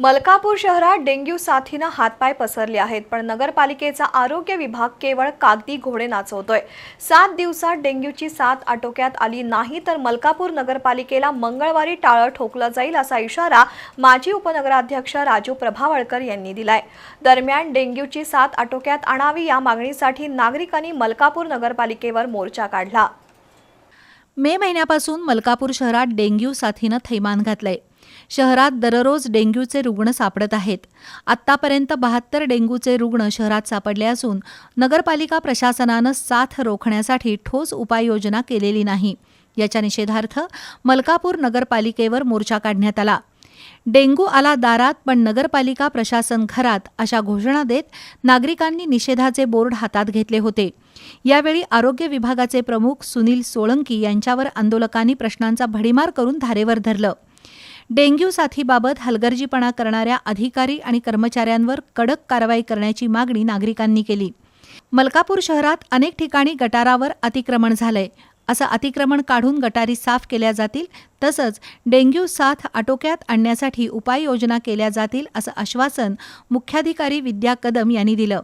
मलकापूर शहरात डेंग्यू साथीनं हातपाय पसरले आहेत पण नगरपालिकेचा आरोग्य विभाग केवळ कागदी घोडे नाचवतोय. सात दिवसात डेंग्यूची साथ आटोक्यात आली नाही तर मलकापूर नगरपालिकेला मंगळवारी टाळं ठोकलं जाईल असा इशारा माजी उपनगराध्यक्ष राजू प्रभावळकर यांनी दिलाय. दरम्यान डेंग्यूची साथ आटोक्यात आणावी या मागणीसाठी नागरिकांनी मलकापूर नगरपालिकेवर मोर्चा काढला. मे महिन्यापासून मलकापूर शहरात डेंग्यू साथीनं थैमान घातलंय. शहरात दररोज डेंग्यूचे रुग्ण सापडत आहेत. आत्तापर्यंत बहात्तर डेंग्यूचे रुग्ण शहरात सापडले असून नगरपालिका प्रशासनानं साथ रोखण्यासाठी ठोस उपाययोजना केलेली नाही. याच्या निषेधार्थ मलकापूर नगरपालिकेवर मोर्चा काढण्यात आला. डेंग्यू आला दारात पण नगरपालिका प्रशासन घरात अशा घोषणा देत नागरिकांनी निषेधाचे बोर्ड हातात घेतले होते. यावेळी आरोग्य विभागाचे प्रमुख सुनील सोळंकी यांच्यावर आंदोलकांनी प्रश्नांचा भडीमार करून धारेवर धरलं. डेंग्यू साथीबाबत हलगर्जीपणा करणाऱ्या अधिकारी आणि कर्मचाऱ्यांवर कडक कारवाई करण्याची मागणी नागरिकांनी केली. मलकापूर शहरात अनेक ठिकाणी गटारावर अतिक्रमण झालंय. असं अतिक्रमण काढून गटारी साफ केल्या जातील तसंच डेंग्यू साथ आटोक्यात आणण्यासाठी उपाययोजना केल्या जातील असं आश्वासन मुख्याधिकारी विद्या कदम यांनी दिलं.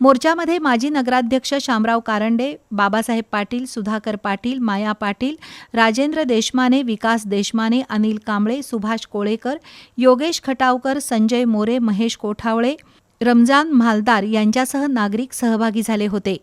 मोर्चामध्ये माजी नगराध्यक्ष शामराव कारंडे बाबासाहेब पाटील सुधाकर पाटील माया पाटील राजेंद्र देशमाने विकास देशमाने अनिल कांबळे सुभाष कोळेकर योगेश खटावकर संजय मोरे महेश कोठावळे रमजान मालदार यांच्यासह नागरिक सहभागी झाले होते.